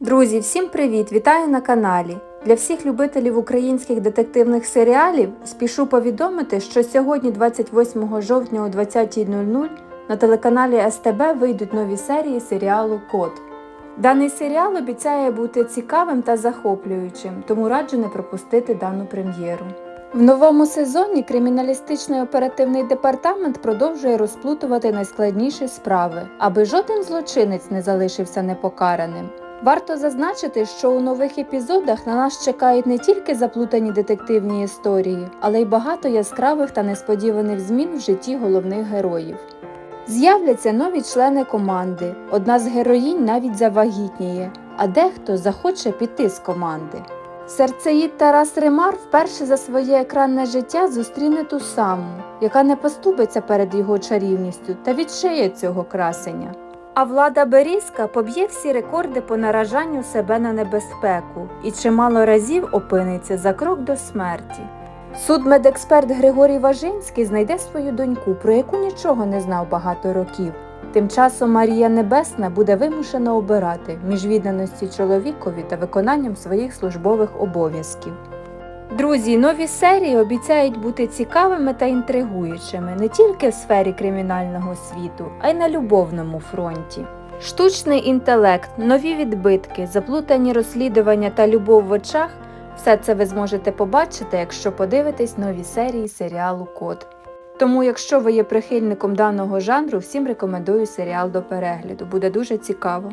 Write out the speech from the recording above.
Друзі, всім привіт! Вітаю на каналі. Для всіх любителів українських детективних серіалів спішу повідомити, що сьогодні, 28 жовтня о 20.00, на телеканалі СТБ вийдуть нові серії серіалу Код. Даний серіал обіцяє бути цікавим та захоплюючим, тому раджу не пропустити дану прем'єру. В новому сезоні криміналістичний оперативний департамент продовжує розплутувати найскладніші справи, аби жоден злочинець не залишився непокараним. Варто зазначити, що у нових епізодах на нас чекають не тільки заплутані детективні історії, але й багато яскравих та несподіваних змін в житті головних героїв. З'являться нові члени команди. Одна з героїнь навіть завагітніє, а дехто захоче піти з команди. Серцеїд Тарас Римар вперше за своє екранне життя зустріне ту саму, яка не поступиться перед його чарівністю та відшиє цього красення. А влада Берізка поб'є всі рекорди по наражанню себе на небезпеку і чимало разів опиниться за крок до смерті. Судмедексперт Григорій Важинський знайде свою доньку, про яку нічого не знав багато років. Тим часом Марія Небесна буде вимушена обирати між відданості чоловікові та виконанням своїх службових обов'язків. Друзі, нові серії обіцяють бути цікавими та інтригуючими не тільки в сфері кримінального світу, а й на любовному фронті. Штучний інтелект, нові відбитки, заплутані розслідування та любов в очах все це ви зможете побачити, якщо подивитесь нові серії серіалу Код. Тому, якщо ви є прихильником даного жанру, всім рекомендую серіал до перегляду, буде дуже цікаво.